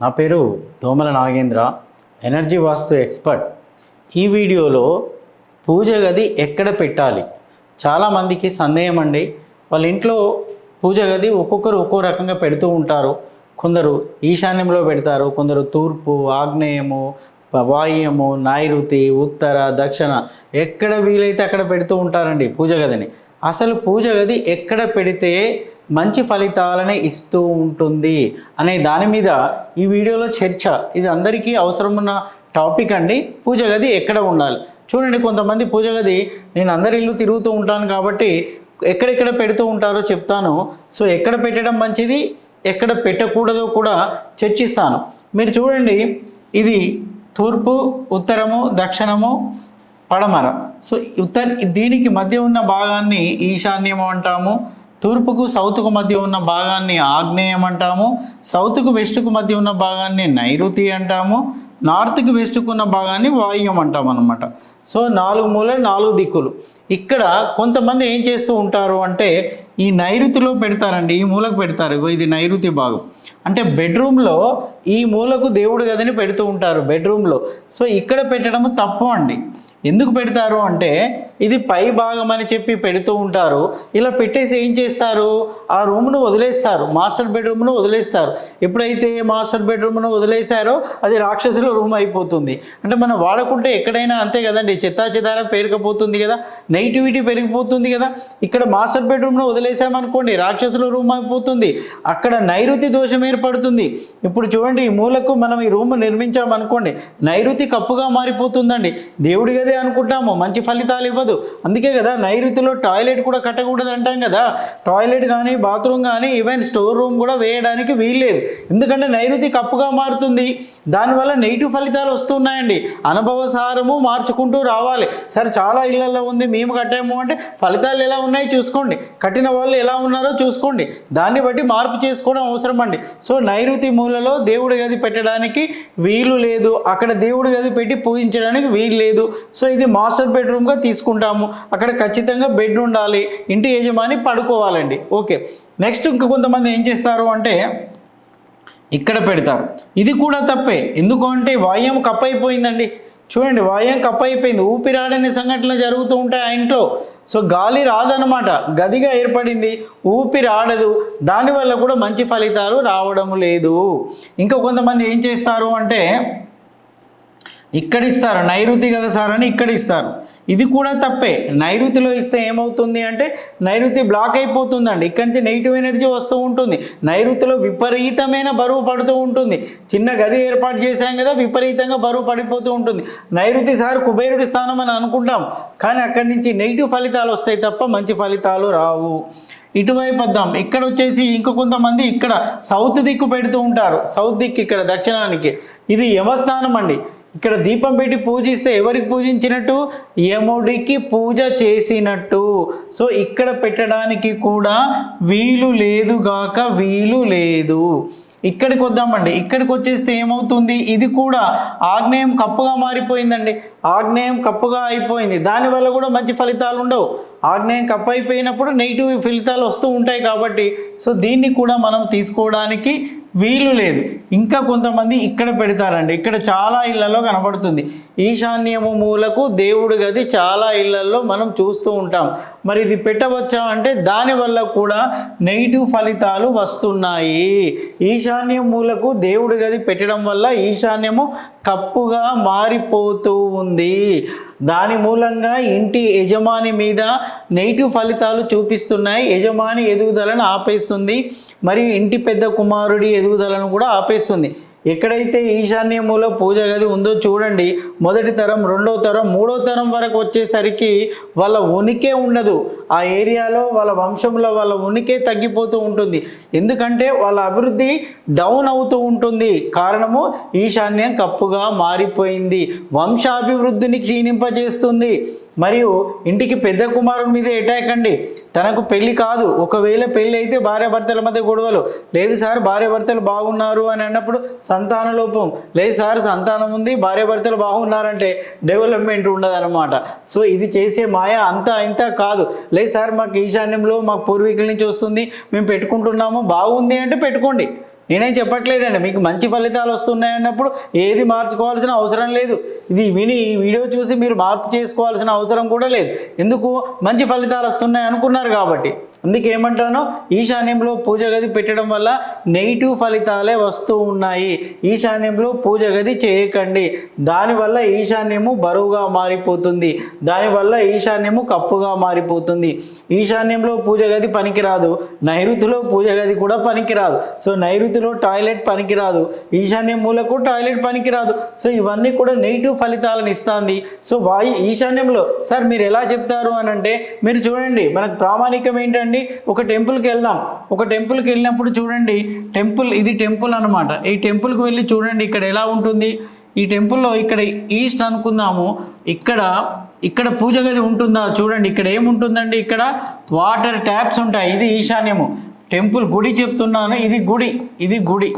నా పేరు దోమల నాగేంద్ర ఎనర్జీ వాస్తు ఎక్స్పర్ట్. ఈ వీడియోలో పూజ గది ఎక్కడ పెట్టాలి? చాలామందికి సందేహం అండి. వాళ్ళ ఇంట్లో పూజ గది ఒక్కొక్కరు ఒక్కో రకంగా పెడుతూ ఉంటారు. కొందరు ఈశాన్యంలో పెడతారు కొందరు తూర్పు ఆగ్నేయము వాయుము నైరుతి ఉత్తర దక్షిణ ఎక్కడ వీలైతే అక్కడ పెడుతూ ఉంటారండి పూజ గదిని. అసలు పూజ గది ఎక్కడ పెడితే మంచి ఫలితాలని ఇస్తూ ఉంటుంది అనే దాని మీద ఈ వీడియోలో చర్చ. ఇది అందరికీ అవసరం ఉన్న టాపిక్ అండి. పూజ గది ఎక్కడ ఉండాలి? చూడండి కొంతమంది పూజ గది నేను అందరి ఇల్లు తిరుగుతూ ఉంటాను కాబట్టి ఎక్కడెక్కడ పెడుతూ ఉంటారో చెప్తాను. సో ఎక్కడ పెట్టడం మంచిది ఎక్కడ పెట్టకూడదో కూడా చర్చిస్తాను. మీరు చూడండి ఇది తూర్పు ఉత్తరము దక్షిణము పడమర. సో ఉత్తర దీనికి మధ్య ఉన్న భాగాన్ని ఈశాన్యము అంటాము. తూర్పుకు సౌత్కు మధ్య ఉన్న భాగాన్ని ఆగ్నేయం అంటాము సౌత్కు వెస్ట్కు మధ్య ఉన్న భాగాన్ని నైరుతి అంటాము నార్త్కి వెస్ట్కు ఉన్న భాగాన్ని వాయుం అంటాం అనమాట సో నాలుగు మూల నాలుగు దిక్కులు. ఇక్కడ కొంతమంది ఏం చేస్తూ ఉంటారు అంటే ఈ నైరుతిలో పెడతారండి ఈ మూలకు పెడతారు. ఇది నైరుతి భాగం. అంటే బెడ్రూమ్లో ఈ మూలకు దేవుడు గదిని పెడుతూ ఉంటారు బెడ్రూమ్లో. సో ఇక్కడ పెట్టడం తప్పు అండి. ఎందుకు పెడతారు అంటే ఇది పై భాగం అని చెప్పి పెడుతూ ఉంటారు. ఇలా పెట్టేసి ఏం చేస్తారు? ఆ రూమ్ను వదిలేస్తారు. మాస్టర్ బెడ్రూమ్ను వదిలేస్తారు. ఎప్పుడైతే మాస్టర్ బెడ్రూమ్ను వదిలేశారో అది రాక్షసుల రూమ్ అయిపోతుంది. అంటే మనం వాడకుంటే ఎక్కడైనా అంతే కదండి చెత్తా చెదారం పేరుకపోతుంది కదా? నెగిటివిటీ పెరిగిపోతుంది కదా? ఇక్కడ మాస్టర్ బెడ్రూమ్లో వదిలేసామనుకోండి రాక్షసుల రూమ్ అయిపోతుంది. అక్కడ నైరుతి దోషం ఏర్పడుతుంది. ఇప్పుడు చూడండి ఈ మూలకు మనం ఈ రూమ్ నిర్మించామనుకోండి నైరుతి కప్పుగా మారిపోతుందండి. దేవుడి గదే అనుకుంటాము మంచి ఫలితాలు ఇవ్వదు. అందుకే కదా నైరుతిలో టాయిలెట్ కూడా కట్టకూడదు అంటాం కదా. టాయిలెట్ కానీ బాత్రూమ్ కానీ ఈవెన్ స్టోర్ రూమ్ కూడా వేయడానికి వీల్లేదు. ఎందుకంటే నైరుతి కప్పుగా మారుతుంది. దానివల్ల నెగిటివ్ ఫలితాలు వస్తున్నాయండి. అనుభవసారము మార్చుకుంటూ రావాలి. సరే చాలా ఇళ్ళలో ఉంది మేము కట్టాము అంటే ఫలితాలు ఎలా ఉన్నాయో చూసుకోండి. కట్టిన వాళ్ళు ఎలా ఉన్నారో చూసుకోండి. దాన్ని బట్టి మార్పు చేసుకోవడం అవసరం అండి. సో నైరుతి మూలలో దేవుడి గది పెట్టడానికి వీలు లేదు. అక్కడ దేవుడి గది పెట్టి పూజించడానికి వీలు లేదు. సో ఇది మాస్టర్ బెడ్రూమ్గా తీసుకుంటాము. అక్కడ ఖచ్చితంగా బెడ్ ఉండాలి. ఇంటి యజమాని పడుకోవాలండి. ఓకే. నెక్స్ట్ ఇంక కొంతమంది ఏం చేస్తారు అంటే ఇక్కడ పెడతారు. ఇది కూడా తప్పే. ఎందుకంటే వాయం కప్ అయిపోయిందండి చూడండి వాయం కప్ అయిపోయింది ఊపిరాడని సంఘటనలు జరుగుతూ ఉంటాయి ఆ ఇంట్లో. సో గాలి రాదనమాట గదిగా ఏర్పడింది. ఊపిరాడదు. దానివల్ల కూడా మంచి ఫలితాలు రావడం లేదు. ఇంకా కొంతమంది ఏం చేస్తారు అంటే ఇక్కడ ఇస్తారు నైరుతి కదా సార్ అని ఇక్కడ ఇస్తారు ఇది కూడా తప్పే. నైరుతిలో ఇస్తే ఏమవుతుంది అంటే నైరుతి బ్లాక్ అయిపోతుందండి. ఇక్కడి నుంచి నెగిటివ్ ఎనర్జీ వస్తూ ఉంటుంది. నైరుతిలో విపరీతమైన బరువు పడుతూ ఉంటుంది. చిన్న గది ఏర్పాటు చేశాం కదా విపరీతంగా బరువు పడిపోతూ ఉంటుంది. నైరుతి సార్ కుబేరుడి స్థానం అని అనుకుంటాం. కానీ అక్కడి నుంచి నెగిటివ్ ఫలితాలు వస్తాయి తప్ప మంచి ఫలితాలు రావు. ఇటువైపు వద్దాం. ఇక్కడ వచ్చేసి ఇంక కొంతమంది ఇక్కడ సౌత్ దిక్కు పెడుతూ ఉంటారు. సౌత్ దిక్కు ఇక్కడ దక్షిణానికి. ఇది యమస్థానం అండి. ఇక్కడ దీపం పెట్టి పూజిస్తే ఎవరికి పూజించినట్టు? యముడికి పూజ చేసినట్టు. సో ఇక్కడ పెట్టడానికి కూడా వీలు లేదు గాక వీలు లేదు. ఇక్కడికి వద్దామండి. ఇక్కడికి వచ్చేస్తే ఏమవుతుంది? ఇది కూడా ఆగ్నేయం కప్పుగా మారిపోయిందండి. ఆగ్నేయం కప్పుగా అయిపోయింది. దానివల్ల కూడా మంచి ఫలితాలు ఉండవు. ఆగ్నేయం కప్ అయిపోయినప్పుడు నెగిటివ్ ఫలితాలు వస్తూ ఉంటాయి కాబట్టి సో దీన్ని కూడా మనం తీసుకోవడానికి వీలు లేదు. ఇంకా కొంతమంది ఇక్కడ పెడతారండి. ఇక్కడ చాలా ఇళ్ళలో కనబడుతుంది. ఈశాన్యము మూలకు దేవుడి గది చాలా ఇళ్ళలో మనం చూస్తూ ఉంటాం. మరి ఇది పెట్టవచ్చా అంటే దానివల్ల కూడా నెగిటివ్ ఫలితాలు వస్తున్నాయి. ఈశాన్య మూలకు దేవుడి గది పెట్టడం వల్ల ఈశాన్యము కప్పుగా మారిపోతూ ఉంది. దాని మూలంగా ఇంటి యజమాని మీద నెగిటివ్ ఫలితాలు చూపిస్తున్నాయి. యజమాని ఎదుగుదలను ఆపేస్తుంది. మరియు ఇంటి పెద్ద కుమారుడి ఎదుగుదలను కూడా ఆపేస్తుంది. ఎక్కడైతే ఈశాన్యములో పూజ గది ఉందో చూడండి మొదటి తరం రెండో తరం మూడో తరం వరకు వచ్చేసరికి వాళ్ళ ఉనికే ఉండదు. ఆ ఏరియాలో వాళ్ళ వంశంలో వాళ్ళ ఉనికే తగ్గిపోతూ ఉంటుంది. ఎందుకంటే వాళ్ళ అభివృద్ధి డౌన్ అవుతూ ఉంటుంది. కారణము ఈశాన్యం కప్పుగా మారిపోయింది. వంశాభివృద్ధిని క్షీణింపజేస్తుంది. మరియు ఇంటికి పెద్ద కుమారుడి మీద అటాక్ అండి. తనకు పెళ్ళి కాదు. ఒకవేళ పెళ్ళి అయితే భార్యాభర్తల మధ్య గొడవలు. లేదు సార్ భార్యాభర్తలు బాగున్నారు అని అన్నప్పుడు సంతాన లోపం. లేదు సార్ సంతానం ఉంది భార్యాభర్తలు బాగున్నారంటే డెవలప్మెంట్ ఉండదన్నమాట. సో ఇది చేసే మాయ అంతా ఇంత కాదు. లేదు సార్ మాకు ఈశాన్యంలో మాకు పూర్వీకుల నుంచి వస్తుంది. మేము పెట్టుకుంటున్నాము. బాగుంది అంటే పెట్టుకోండి. నేనేం చెప్పట్లేదండి. మీకు మంచి ఫలితాలు వస్తున్నాయి అన్నప్పుడు ఏది మార్చుకోవాల్సిన అవసరం లేదు. ఇది విని ఈ వీడియో చూసి మీరు మార్పు చేసుకోవాల్సిన అవసరం కూడా లేదు. ఎందుకు? మంచి ఫలితాలు వస్తున్నాయి అనుకున్నారు కాబట్టి. అందుకే ఏమంటాను ఈశాన్యంలో పూజ గది పెట్టడం వల్ల నెగిటివ్ ఫలితాలే వస్తూ ఉన్నాయి. ఈశాన్యంలో పూజ గది చేయకండి. దానివల్ల ఈశాన్యము బరువుగా మారిపోతుంది. దానివల్ల ఈశాన్యము కప్పుగా మారిపోతుంది. ఈశాన్యంలో పూజ గది పనికిరాదు. నైరుతిలో పూజ గది కూడా పనికిరాదు. సో నైరుతి పరిస్థితిలో టాయిలెట్ పనికిరాదు. ఈశాన్య మూలకు టాయిలెట్ పనికిరాదు. సో ఇవన్నీ కూడా నెగిటివ్ ఫలితాలను ఇస్తుంది. సో వాయు ఈశాన్యంలో సార్ మీరు ఎలా చెప్తారు? అని అంటే మీరు చూడండి మనకు ప్రామాణికం ఏంటండి? ఒక టెంపుల్కి వెళ్దాం. ఒక టెంపుల్కి వెళ్ళినప్పుడు చూడండి టెంపుల్ ఇది టెంపుల్ అనమాట ఈ టెంపుల్కి వెళ్ళి చూడండి ఇక్కడ ఎలా ఉంటుంది? ఈ టెంపుల్లో ఇక్కడ ఈస్ట్ అనుకుందాము. ఇక్కడ ఇక్కడ పూజ గది ఉంటుందా? చూడండి ఇక్కడ ఏముంటుందండి? ఇక్కడ వాటర్ ట్యాప్స్ ఉంటాయి. ఇది ఈశాన్యము. టెంపుల్ గుడి చెప్తున్నాను. ఇది గుడి. ఇది గుడి.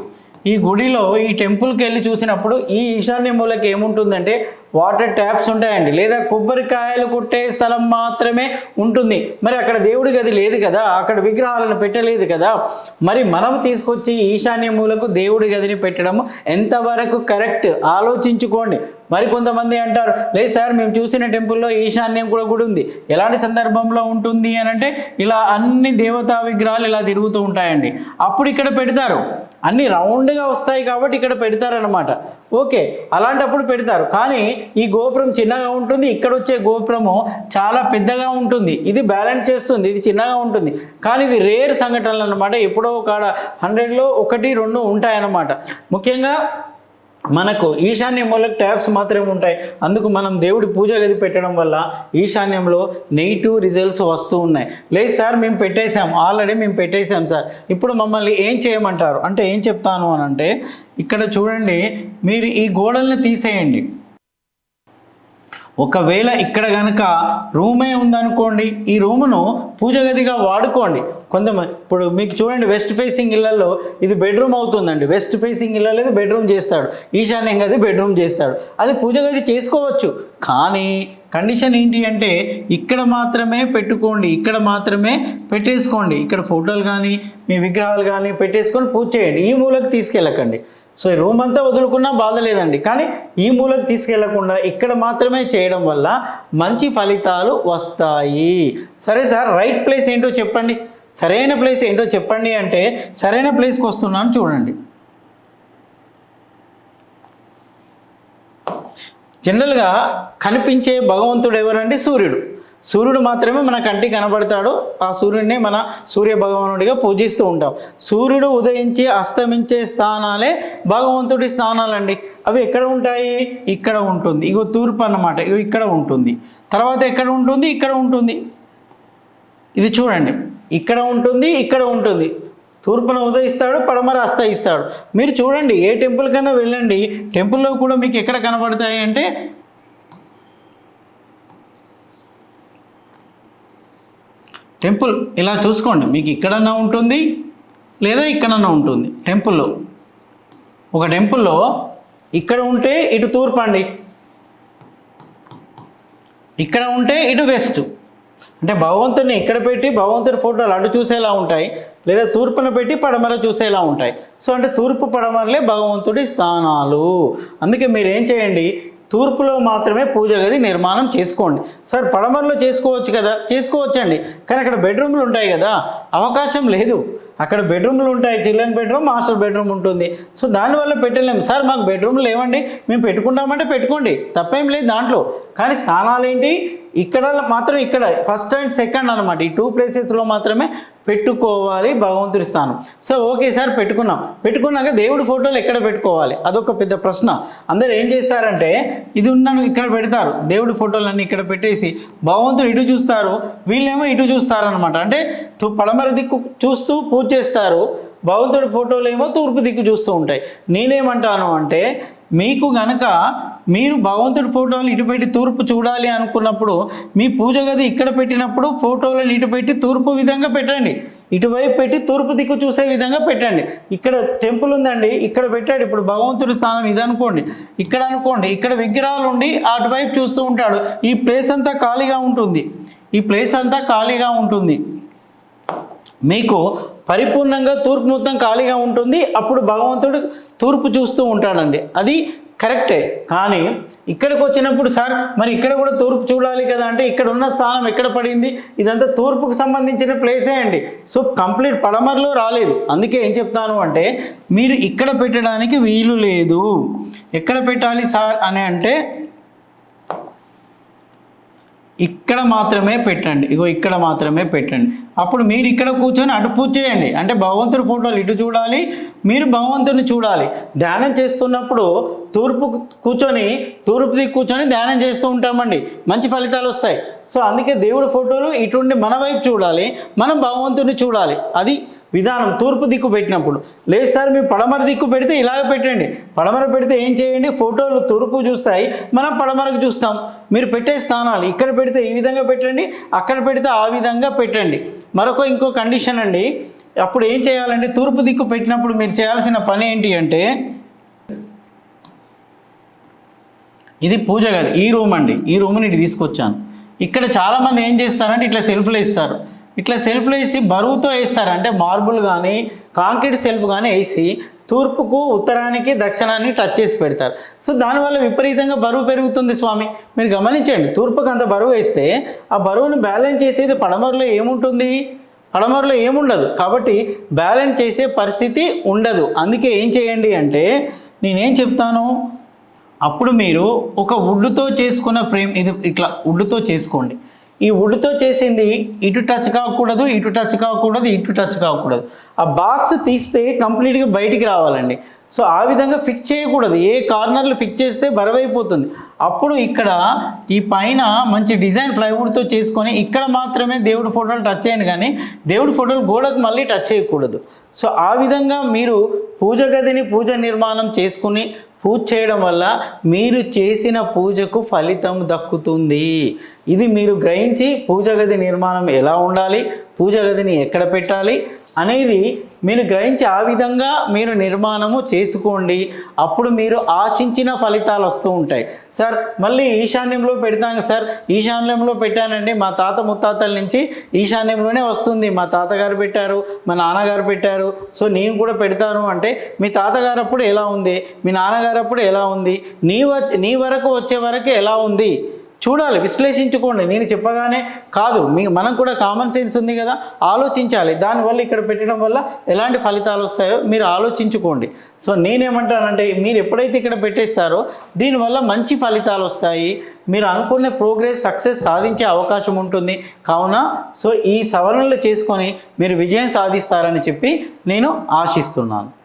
ఈ గుడిలో ఈ టెంపుల్కి వెళ్ళి చూసినప్పుడు ఈ ఈశాన్య మూలకి ఏముంటుందంటే వాటర్ ట్యాప్స్ ఉంటాయండి. లేదా కొబ్బరికాయలు కుట్టే స్థలం మాత్రమే ఉంటుంది. మరి అక్కడ దేవుడి గది లేదు కదా అక్కడ విగ్రహాలను పెట్టలేదు కదా మరి మనం తీసుకొచ్చి ఈశాన్య మూలకు దేవుడి గదిని పెట్టడం ఎంతవరకు కరెక్ట్ ఆలోచించుకోండి. మరి కొంతమంది అంటారు లేదు సార్ మేము చూసిన టెంపుల్లో ఈశాన్యం కూడా గుడి ఉంది. ఎలాంటి సందర్భంలో ఉంటుంది? అని అంటే ఇలా అన్ని దేవతా విగ్రహాలు ఇలా తిరుగుతూ ఉంటాయండి. అప్పుడు ఇక్కడ పెడతారు. అన్ని రౌండ్గా వస్తాయి కాబట్టి ఇక్కడ పెడతారనమాట ఓకే అలాంటప్పుడు పెడతారు. కానీ ఈ గోపురం చిన్నగా ఉంటుంది ఇక్కడ వచ్చే గోపురము చాలా పెద్దగా ఉంటుంది. ఇది బ్యాలెన్స్ చేస్తుంది ఇది చిన్నగా ఉంటుంది. కానీ ఇది రేర్ సంఘటనలు అనమాట ఎప్పుడో ఒక హండ్రెడ్లో ఒకటి రెండు ఉంటాయన్నమాట. ముఖ్యంగా మనకు ఈశాన్య మూలకు ట్యాబ్స్ మాత్రమే ఉంటాయి. అందుకు మనం దేవుడి పూజ గది పెట్టడం వల్ల ఈశాన్యంలో నెగిటివ్ రిజల్ట్స్ వస్తూ ఉన్నాయి. లేదు సార్ మేము పెట్టేశాం. ఆల్రెడీ మేము పెట్టేశాం సార్. ఇప్పుడు మమ్మల్ని ఏం చేయమంటారు? అంటే ఏం చెప్తాను అని అంటే ఇక్కడ చూడండి మీరు ఈ గోడల్ని తీసేయండి. ఒకవేళ ఇక్కడ కనుక రూమే ఉందనుకోండి ఈ రూమును పూజ గదిగా వాడుకోండి. కొంతమంది ఇప్పుడు మీకు చూడండి వెస్ట్ ఫేసింగ్ ఇళ్ళలో ఇది బెడ్రూమ్ అవుతుందండి. వెస్ట్ ఫేసింగ్ ఇళ్ళలో ఇది బెడ్రూమ్ చేస్తాడు. ఈశాన్యం గది బెడ్రూమ్ చేస్తాడు. అది పూజ గది చేసుకోవచ్చు. కానీ కండిషన్ ఏంటి అంటే ఇక్కడ మాత్రమే పెట్టుకోండి ఇక్కడ మాత్రమే పెట్టేసుకోండి. ఇక్కడ ఫోటోలు కానీ మీ విగ్రహాలు కానీ పెట్టేసుకొని పూజ చేయండి. ఈ మూలకు తీసుకెళ్ళకండి. సో ఈ రూమ్ అంతా వదులుకున్నా బాధ లేదండి కానీ ఈ మూలకు తీసుకెళ్ళకుండా ఇక్కడ మాత్రమే చేయడం వల్ల మంచి ఫలితాలు వస్తాయి. సరే సార్ రైట్ ప్లేస్ ఏంటో చెప్పండి. సరైన ప్లేస్ ఏంటో చెప్పండి అంటే సరైన ప్లేస్కి వస్తున్నాను చూడండి. జనరల్గా కనిపించే భగవంతుడు ఎవరండి? సూర్యుడు. సూర్యుడు మాత్రమే మన కంటికి కనబడతాడు. ఆ సూర్యుడిని మన సూర్య భగవానుడిగా పూజిస్తూ ఉంటాం. సూర్యుడు ఉదయించి అస్తమించే స్థానాలే భగవంతుడి స్థానాలండి. అవి ఎక్కడ ఉంటాయి? ఇక్కడ ఉంటుంది. ఇగో తూర్పు అన్నమాట. ఇగో ఇక్కడ ఉంటుంది. తర్వాత ఎక్కడ ఉంటుంది? ఇక్కడ ఉంటుంది. ఇది చూడండి. ఇక్కడ ఉంటుంది ఇక్కడ ఉంటుంది. తూర్పున ఉదయిస్తాడు పడమర అస్తయిస్తాడు. మీరు చూడండి ఏ టెంపుల్ కన్నా వెళ్ళండి. టెంపుల్లో కూడా మీకు ఎక్కడ కనబడతాయి అంటే టెంపుల్ ఇలా చూసుకోండి. మీకు ఇక్కడన్నా ఉంటుంది లేదా ఇక్కడన్నా ఉంటుంది. టెంపుల్లో. ఒక టెంపుల్లో ఇక్కడ ఉంటే ఇటు తూర్పు అండి ఇక్కడ ఉంటే ఇటు వెస్ట్. అంటే భగవంతుని ఇక్కడ పెట్టి భగవంతుని ఫోటోలు అటు చూసేలా ఉంటాయి. లేదా తూర్పున పెట్టి పడమర చూసేలా ఉంటాయి. సో అంటే తూర్పు పడమరలే భగవంతుడి స్థానాలు. అందుకే మీరు ఏం చేయండి? తూర్పులో మాత్రమే పూజ గది నిర్మాణం చేసుకోండి. సార్ పడమరలో చేసుకోవచ్చు కదా? చేసుకోవచ్చండి. కానీ అక్కడ బెడ్రూమ్లు ఉంటాయి కదా? అవకాశం లేదు. అక్కడ బెడ్రూమ్లు ఉంటాయి. చిల్డ్రన్ బెడ్రూమ్ మాస్టర్ బెడ్రూమ్ ఉంటుంది. సో దానివల్ల పెట్టలేము సార్ మాకు బెడ్రూమ్లు లేవండి. మేము పెట్టుకుంటామంటే పెట్టుకోండి. తప్పేం లేదు దాంట్లో. కానీ స్థానాలు ఏంటి? ఇక్కడ మాత్రం ఇక్కడ ఫస్ట్ అండ్ సెకండ్ అనమాట ఈ టూ ప్లేసెస్లో మాత్రమే పెట్టుకోవాలి భగవంతుడి స్థానం. సో ఓకే సార్ పెట్టుకున్నాం. పెట్టుకున్నాక దేవుడి ఫోటోలు ఎక్కడ పెట్టుకోవాలి? అదొక పెద్ద ప్రశ్న. అందరు ఏం చేస్తారంటే ఇది ఉన్నాను ఇక్కడ పెడతారు. దేవుడి ఫోటోలన్నీ ఇక్కడ పెట్టేసి భగవంతుడు ఇటు చూస్తారు వీళ్ళేమో ఇటు చూస్తారనమాట అంటే తు- పడమర దిక్కు చూస్తూ పూజ చేస్తారు భగవంతుడి ఫోటోలు ఏమో తూర్పు దిక్కు చూస్తూ ఉంటాయి. నేనేమంటాను అంటే మీకు గనక మీరు భగవంతుడి ఫోటోలు ఇటు పెట్టి తూర్పు చూడాలి అనుకున్నప్పుడు మీ పూజ గది ఇక్కడ పెట్టినప్పుడు ఫోటోలను ఇటు పెట్టి తూర్పు విధంగా పెట్టండి. ఇటువైపు పెట్టి తూర్పు దిక్కు చూసే విధంగా పెట్టండి. ఇక్కడ టెంపుల్ ఉందండి ఇక్కడ పెట్టాడు. ఇప్పుడు భగవంతుడి స్థానం ఇది అనుకోండి ఇక్కడ అనుకోండి ఇక్కడ విగ్రహాలు ఉండి అటువైపు చూస్తూ ఉంటాడు. ఈ ప్లేస్ అంతా ఖాళీగా ఉంటుంది. ఈ ప్లేస్ అంతా ఖాళీగా ఉంటుంది. మీకు పరిపూర్ణంగా తూర్పు మొత్తం ఖాళీగా ఉంటుంది. అప్పుడు భగవంతుడు తూర్పు చూస్తూ ఉంటాడండి. అది కరెక్టే. కానీ ఇక్కడికి వచ్చినప్పుడు సార్ మరి ఇక్కడ కూడా తూర్పు చూడాలి కదా అంటే ఇక్కడ ఉన్న స్థానం ఎక్కడ పడింది? ఇదంతా తూర్పుకు సంబంధించిన ప్లేసే అండి. సో కంప్లీట్ పడమరలో రాలేదు. అందుకే ఏం చెప్తాను అంటే మీరు ఇక్కడ పెట్టడానికి వీలు లేదు. ఎక్కడ పెట్టాలి సార్ అని అంటే ఇక్కడ మాత్రమే పెట్టండి. ఇగో ఇక్కడ మాత్రమే పెట్టండి. అప్పుడు మీరు ఇక్కడ కూర్చొని అటు పూజ చేయండి. అంటే భగవంతుడి ఫోటోలు ఇటు చూడాలి మీరు భగవంతుని చూడాలి. ధ్యానం చేస్తున్నప్పుడు తూర్పు కూర్చొని తూర్పు దిక్కు కూర్చొని ధ్యానం చేస్తూ ఉంటామండి. మంచి ఫలితాలు వస్తాయి. సో అందుకే దేవుడి ఫోటోలు ఇటుండి మన వైపు చూడాలి మనం భగవంతుని చూడాలి. అది విధానం తూర్పు దిక్కు పెట్టినప్పుడు. లేదు సార్ మీరు పడమర దిక్కు పెడితే ఇలాగ పెట్టండి. పడమర పెడితే ఏం చేయండి? ఫోటోలు తూర్పు చూస్తాయి మనం పడమరకు చూస్తాం. మీరు పెట్టే స్థానాలు ఇక్కడ పెడితే ఈ విధంగా పెట్టండి అక్కడ పెడితే ఆ విధంగా పెట్టండి. మరొక ఇంకో కండిషన్ అండి అప్పుడు ఏం చేయాలంటే తూర్పు దిక్కు పెట్టినప్పుడు మీరు చేయాల్సిన పని ఏంటి అంటే ఇది పూజ గది ఈ రూమ్ అండి. ఈ రూమ్ని ఇటు తీసుకొచ్చాను. ఇక్కడ చాలామంది ఏం చేస్తారంటే ఇట్లా సెల్ఫ్లు ఇస్తారు ఇట్లా సెల్ఫ్లు వేసి బరువుతో వేస్తారు. అంటే మార్బుల్ కానీ కాంక్రీట్ సెల్ఫ్ కానీ వేసి తూర్పుకు ఉత్తరానికి దక్షిణానికి టచ్ చేసి పెడతారు. సో దానివల్ల విపరీతంగా బరువు పెరుగుతుంది స్వామి. మీరు గమనించండి తూర్పుకు అంత బరువు వేస్తే ఆ బరువును బ్యాలెన్స్ చేసేది పడమరలో ఏముంటుంది? పడమరలో ఏముండదు. కాబట్టి బ్యాలెన్స్ చేసే పరిస్థితి ఉండదు. అందుకే ఏం చేయండి అంటే నేనేం చెప్తాను? అప్పుడు మీరు ఒక వుడ్తో చేసుకున్న ఫ్రేమ్ ఇది ఇట్లా ఉడ్డుతో చేసుకోండి. ఈ వుడ్తో చేసింది ఇటు టచ్ కాకూడదు ఇటు టచ్ కాకూడదు ఇటు టచ్ కాకూడదు. ఆ బాక్స్ తీస్తే కంప్లీట్గా బయటికి రావాలండి. సో ఆ విధంగా ఫిక్స్ చేయకూడదు. ఏ కార్నర్లు ఫిక్స్ చేస్తే బరువైపోతుంది. అప్పుడు ఇక్కడ ఈ పైన మంచి డిజైన్ ప్లైవుడ్తో చేసుకొని ఇక్కడ మాత్రమే దేవుడి ఫోటోలు టచ్ చేయండి కానీ దేవుడి ఫోటోలు గోడకు మళ్ళీ టచ్ చేయకూడదు. సో ఆ విధంగా మీరు పూజ గదిని పూజ నిర్మాణం చేసుకుని పూజ చేయడం వల్ల మీరు చేసిన పూజకు ఫలితం దక్కుతుంది. ఇది మీరు గ్రహించి పూజ గది నిర్మాణం ఎలా ఉండాలి పూజ గదిని ఎక్కడ పెట్టాలి అనేది మీరు గ్రహించి ఆ విధంగా మీరు నిర్మాణము చేసుకోండి. అప్పుడు మీరు ఆశించిన ఫలితాలు వస్తూ ఉంటాయి. సార్ మళ్ళీ ఈశాన్యంలో పెడతాను సార్. ఈశాన్యంలో పెట్టానండి. మా తాత ముత్తాతల నుంచి ఈశాన్యంలోనే వస్తుంది. మా తాతగారు పెట్టారు మా నాన్నగారు పెట్టారు. సో నేను కూడా పెడతాను అంటే మీ తాతగారు అప్పుడు ఎలా ఉంది? మీ నాన్నగారు అప్పుడు ఎలా ఉంది? నీ వ నీ వరకు వచ్చే వరకు ఎలా ఉంది? చూడాలి విశ్లేషించుకోండి. నేను చెప్పగానే కాదు మీ మనం కూడా కామన్ సెన్స్ ఉంది కదా ఆలోచించాలి. దానివల్ల ఇక్కడ పెట్టడం వల్ల ఎలాంటి ఫలితాలు వస్తాయో మీరు ఆలోచించుకోండి. సో నేనేమంటానంటే మీరు ఎప్పుడైతే ఇక్కడ పెట్టేస్తారో దీనివల్ల మంచి ఫలితాలు వస్తాయి. మీరు అనుకునే ప్రోగ్రెస్ సక్సెస్ సాధించే అవకాశం ఉంటుంది. కావున సో ఈ సవరణలు చేసుకొని మీరు విజయం సాధిస్తారని చెప్పి నేను ఆశిస్తున్నాను.